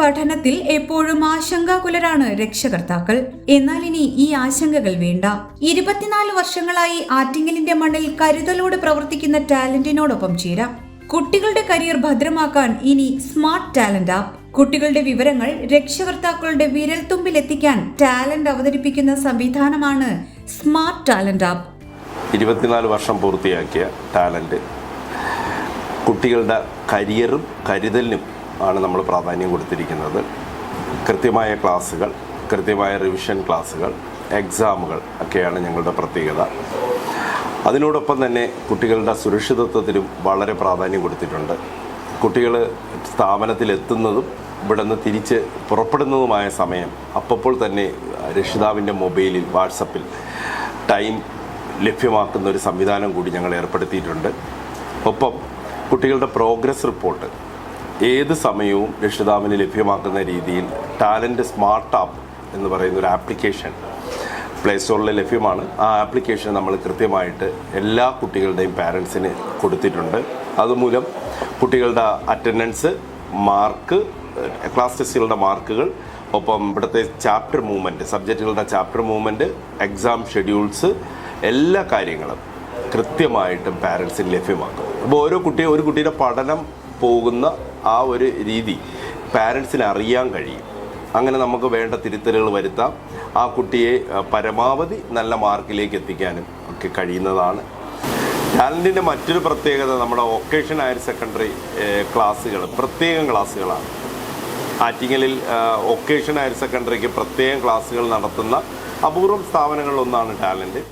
പഠനത്തിൽ എപ്പോഴും ആശങ്കാകുലരാണ് രക്ഷകർത്താക്കൾ. എന്നാൽ ഇനി ഈ ആശങ്കകൾ വേണ്ട. ഇരുപത്തിനാല് വർഷങ്ങളായി ആറ്റിങ്ങലിന്റെ മണ്ണിൽ കരുതലോടെ പ്രവർത്തിക്കുന്ന ടാലന്റിനോടൊപ്പം ചേരാം. കുട്ടികളുടെ കരിയർ ഭദ്രമാക്കാൻ ഇനി സ്മാർട്ട് ടാലന്റ് ആപ്പ്. കുട്ടികളുടെ വിവരങ്ങൾ രക്ഷകർത്താക്കളുടെ വിരൽത്തുമ്പിൽ എത്തിക്കാൻ ടാലന്റ് അവതരിപ്പിക്കുന്ന സംവിധാനമാണ് സ്മാർട്ട് ടാലന്റ് ആപ്പ്. ഇരുപത്തിനാല് വർഷം പൂർത്തിയാക്കിയ ടാലന്റ് കുട്ടികളുടെ കരിയറും കരുതലിനും ആണ് നമ്മൾ പ്രാധാന്യം കൊടുത്തിരിക്കുന്നത്. കൃത്യമായ ക്ലാസ്സുകൾ കൃത്യമായ റിവിഷൻ ക്ലാസ്സുകൾ എക്സാമുകൾ ഒക്കെയാണ് ഞങ്ങളുടെ പ്രത്യേകത. അതിനോടൊപ്പം തന്നെ കുട്ടികളുടെ സുരക്ഷിതത്വത്തിനും വളരെ പ്രാധാന്യം കൊടുത്തിട്ടുണ്ട്. കുട്ടികൾ സ്ഥാപനത്തിലെത്തുന്നതും ഇവിടെ നിന്ന് തിരിച്ച് പുറപ്പെടുന്നതുമായ സമയം അപ്പോൾ തന്നെ രക്ഷിതാവിന്റെ മൊബൈലിൽ വാട്സപ്പിൽ ടൈം ലഭ്യമാക്കുന്ന ഒരു സംവിധാനം കൂടി ഞങ്ങൾ ഏർപ്പെടുത്തിയിട്ടുണ്ട്. ഒപ്പം കുട്ടികളുടെ പ്രോഗ്രസ് റിപ്പോർട്ട് ഏത് സമയവും രക്ഷിതാവിന് ലഭ്യമാക്കുന്ന രീതിയിൽ ടാലന്റ് സ്മാർട്ട് ആപ്പ് എന്ന് പറയുന്ന ഒരു ആപ്ലിക്കേഷൻ പ്ലേ സ്റ്റോറിൽ ലഭ്യമാണ്. ആ ആപ്ലിക്കേഷൻ നമ്മൾ കൃത്യമായിട്ട് എല്ലാ കുട്ടികളുടെയും പാരൻസിന് കൊടുത്തിട്ടുണ്ട്. അതുമൂലം കുട്ടികളുടെ അറ്റൻഡൻസ് മാർക്ക് ക്ലാസ് ടെസ്റ്റുകളുടെ മാർക്കുകൾ ഒപ്പം ഇവിടുത്തെ ചാപ്റ്റർ മൂവ്മെന്റ് സബ്ജക്റ്റുകളുടെ ചാപ്റ്റർ മൂവ്മെന്റ് എക്സാം ഷെഡ്യൂൾസ് എല്ലാ കാര്യങ്ങളും കൃത്യമായിട്ടും പാരൻസിന് ലഭ്യമാക്കും. അപ്പോൾ ഓരോ കുട്ടിയെ ഒരു കുട്ടിയുടെ പഠനം പോകുന്ന ആ ഒരു രീതി പാരൻസിന് അറിയാൻ കഴിയും. അങ്ങനെ നമുക്ക് വേണ്ട തിരുത്തലുകൾ വരുത്താം. ആ കുട്ടിയെ പരമാവധി നല്ല മാർക്കിലേക്ക് എത്തിക്കാനും ഒക്കെ കഴിയുന്നതാണ്. ടാലന്റിന്റെ മറ്റൊരു പ്രത്യേകത നമ്മുടെ വൊക്കേഷൻ ഹയർ സെക്കൻഡറി ക്ലാസ്സുകൾ പ്രത്യേകം ക്ലാസ്സുകളാണ്. ആറ്റിങ്ങലിൽ വൊക്കേഷൻ ഹയർ സെക്കൻഡറിക്ക് പ്രത്യേകം ക്ലാസ്സുകൾ നടത്തുന്ന അപൂർവം സ്ഥാപനങ്ങളിലൊന്നാണ് ടാലന്റ്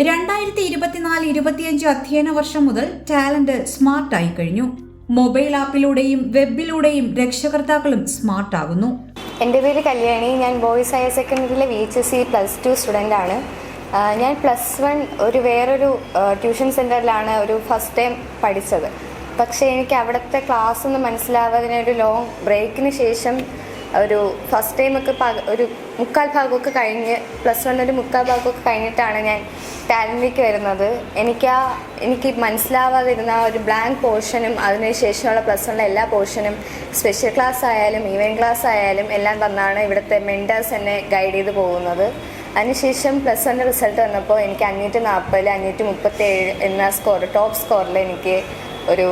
രണ്ടായിരത്തി ഇരുപത്തിനാല് ഇരുപത്തിയഞ്ച് അധ്യയന വർഷം മുതൽ ടാലന്റ് സ്മാർട്ടായി കഴിഞ്ഞു. മൊബൈൽ ആപ്പിലൂടെയും വെബിലൂടെയും രക്ഷകർത്താക്കളും സ്മാർട്ട് ആകുന്നു. എന്റെ പേര് കല്യാണി. ഞാൻ boys higher സെക്കൻഡറിയിലെ V H S C plus two student ആണ്. ഞാൻ പ്ലസ് വൺ ഒരു വേറൊരു ട്യൂഷൻ സെന്ററിലാണ് ഒരു ഫസ്റ്റ് ടൈം പഠിച്ചത്. പക്ഷേ എനിക്ക് അവിടുത്തെ ക്ലാസ് ഒന്നും മനസ്സിലാവാതെ ഒരു ലോങ് ബ്രേക്കിന് ശേഷം ഒരു ഫസ്റ്റ് ടൈമൊക്കെ ഒരു മുക്കാൽ ഭാഗമൊക്കെ കഴിഞ്ഞ് പ്ലസ് വൺ ഒരു മുക്കാൽ ഭാഗമൊക്കെ കഴിഞ്ഞിട്ടാണ് ഞാൻ ടാലന്റിലേക്ക് വരുന്നത്. എനിക്ക് ആ എനിക്ക് മനസ്സിലാവാതിരുന്ന ആ ഒരു ബ്ലാങ്ക് പോർഷനും അതിനുശേഷമുള്ള പ്ലസ് വണ്ണിലെ എല്ലാ പോർഷനും സ്പെഷ്യൽ ക്ലാസ് ആയാലും ഈവനിങ് ക്ലാസ് ആയാലും എല്ലാം തന്നാണ് ഇവിടുത്തെ മെന്റേഴ്സ് എന്നെ ഗൈഡ് ചെയ്ത് പോകുന്നത്. അതിനുശേഷം പ്ലസ് വണ്ണിന്റെ റിസൾട്ട് വന്നപ്പോൾ എനിക്ക് അഞ്ഞൂറ്റി നാൽപ്പതിൽ അഞ്ഞൂറ്റി മുപ്പത്തി ഏഴ് എന്ന സ്കോർ ടോപ്പ് സ്കോറിൽ എനിക്ക് ഒരു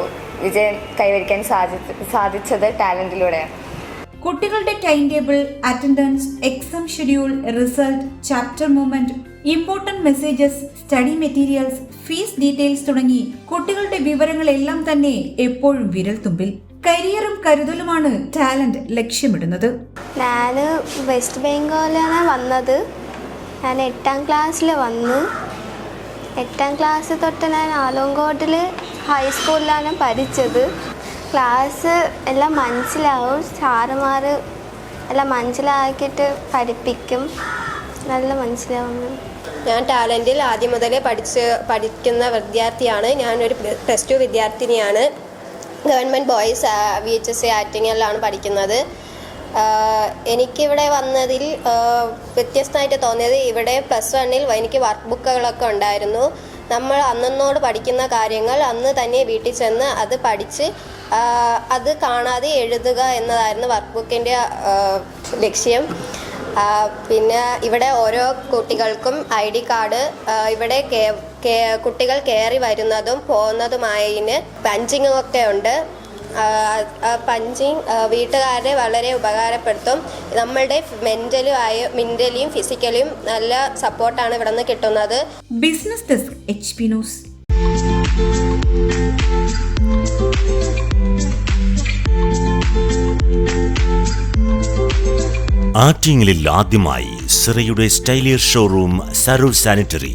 വിജയം കൈവരിക്കാൻ സാധി സാധിച്ചത് ടാലന്റിലൂടെയാണ് കുട്ടികളുടെ time table attendance exam schedule result chapter movement important messages study materials fees details തുടങ്ങി കുട്ടികളുടെ വിവരങ്ങളെല്ലാം തന്നെ എപ്പോഴും വിരൽത്തുമ്പിൽ. കരിയറും കരുതലുമാണ് ടാലന്റ് ലക്ഷ്യമിടുന്നത്. ഞാൻ വെസ്റ്റ് ബംഗാളിലാണ് വന്നത്. ഞാൻ എട്ടാം ക്ലാസ്സിൽ വന്നു. എട്ടാം ക്ലാസ് തൊട്ട് ഞാൻ ആലോങ്കോട്ടിൽ ഹൈസ്കൂളിലാണ് പഠിച്ചത്. ക്ലാസ് എല്ലാം മനസ്സിലാവും. സാറുമാർ എല്ലാം മനസ്സിലാക്കിയിട്ട് പഠിപ്പിക്കും. നല്ല മനസ്സിലാവും. ഞാൻ ടാലന്റിൽ ആദ്യം മുതലേ പഠിച്ച് പഠിക്കുന്ന വിദ്യാർത്ഥിയാണ്. ഞാനൊരു പ്ലസ് ടു വിദ്യാർത്ഥിനിയാണ്. Government boys V H S A ആക്ടിങ്ങിലാണ് പഠിക്കുന്നത്. എനിക്കിവിടെ വന്നതിൽ വ്യത്യസ്തമായിട്ട് തോന്നിയത് ഇവിടെ പ്ലസ് വണ്ണിൽ എനിക്ക് വർക്ക് ബുക്കുകളൊക്കെ ഉണ്ടായിരുന്നു. നമ്മൾ അന്നന്നോട് പഠിക്കുന്ന കാര്യങ്ങൾ അന്ന് തന്നെ വീട്ടിൽ ചെന്ന് അത് പഠിച്ച് അത് കാണാതെ എഴുതുക എന്നതായിരുന്നു വർക്ക് ബുക്കിന്റെ ലക്ഷ്യം. പിന്നെ ഇവിടെ ഓരോ കുട്ടികൾക്കും ഐ ഡി കാർഡ് ഇവിടെ കുട്ടികൾ കയറി വരുന്നതും പോകുന്നതുമായതിന് പഞ്ചിങ്ങും ഒക്കെ ഉണ്ട്. പഞ്ചിങ് വീട്ടുകാരെ വളരെ ഉപകാരപ്പെടുത്തും. നമ്മളുടെ മെന്റലും ആയ മെന്റലിയും ഫിസിക്കലിയും നല്ല സപ്പോർട്ടാണ് ഇവിടെ നിന്ന് കിട്ടുന്നത്. Business desk H P news ആറ്റിങ്ങലിൽ ആദ്യമായി സിറയുടെ സ്റ്റൈലിയർ showroom Saroor sanitary.